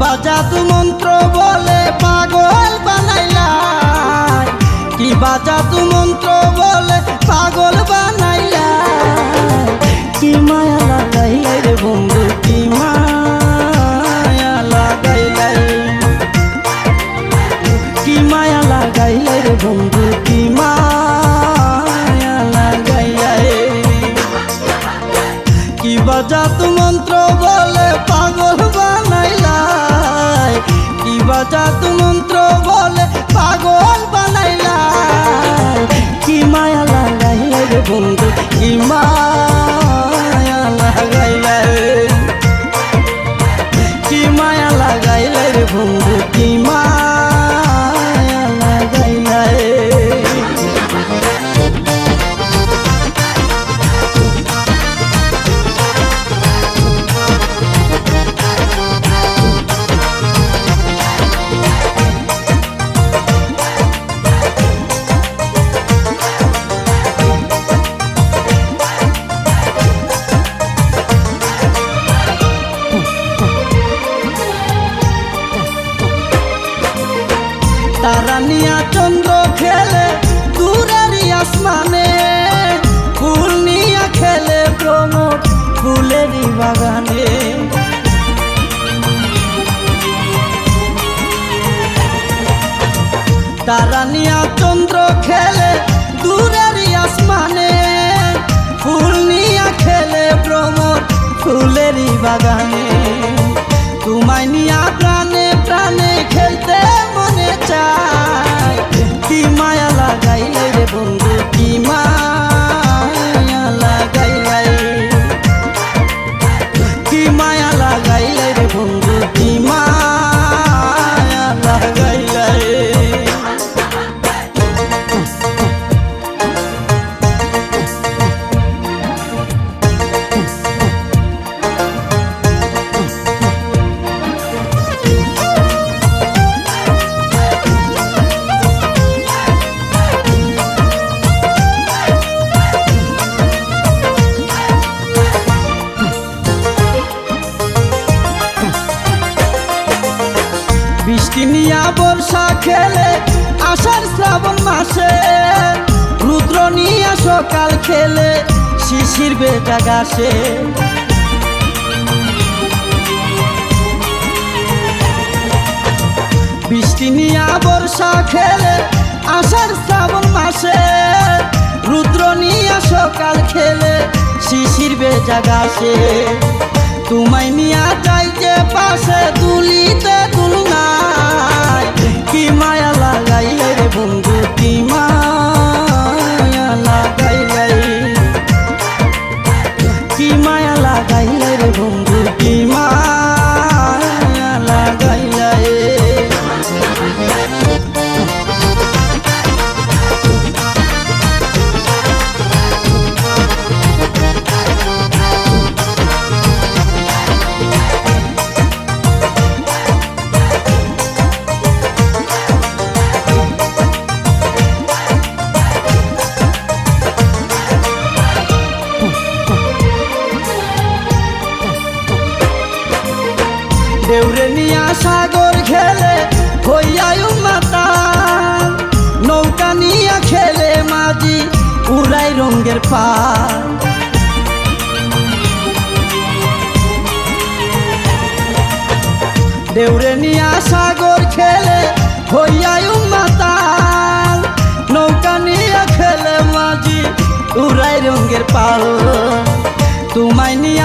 বাজাদু মন্ত্র বলে পাগল বানাইলা কি বাজাদু মন্ত্র বলে পাগল বানাইলা কি মায়া লাগাইলাই রে বন্ধু তারা নিয়া চন্দ্র খেলে, দূরের আসমানে। ফুল নিয়া খেলে প্রমোদ ফুলেরই বাগানে। তারা নিয়া চন্দ্র খেলে, দূরের আসমানে। ফুল নিয়া খেলে প্রমোদ ফুলেরই বাগানে। সকাল খেলে শিশির বেটা গাছে। বৃষ্টি নিয়া বর্ষা খেলে আষাঢ় শ্রাবণ মাসে। রুদ্র নিয়া সকাল খেলে শিশির বেজা গাছে। দেউরে নিয়া সাগর খেলে হইয়ায়ু মাতা। নৌকা নিয়া খেলে মাঝি, উড়াই রঙ্গের পা দেউরে নিয়া সাগর খেলে হইয়ায়ু মাতা। নৌকা নিয়া খেলে মাঝি, উড়াই রঙ্গের পাল। তোমায় নিয়া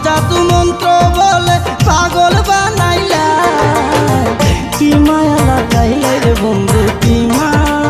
কি বাজাদু মন্ত্র বলে পাগল বানাইলা। কি মায়া লাগাইলে বন্ধু কি মায়া?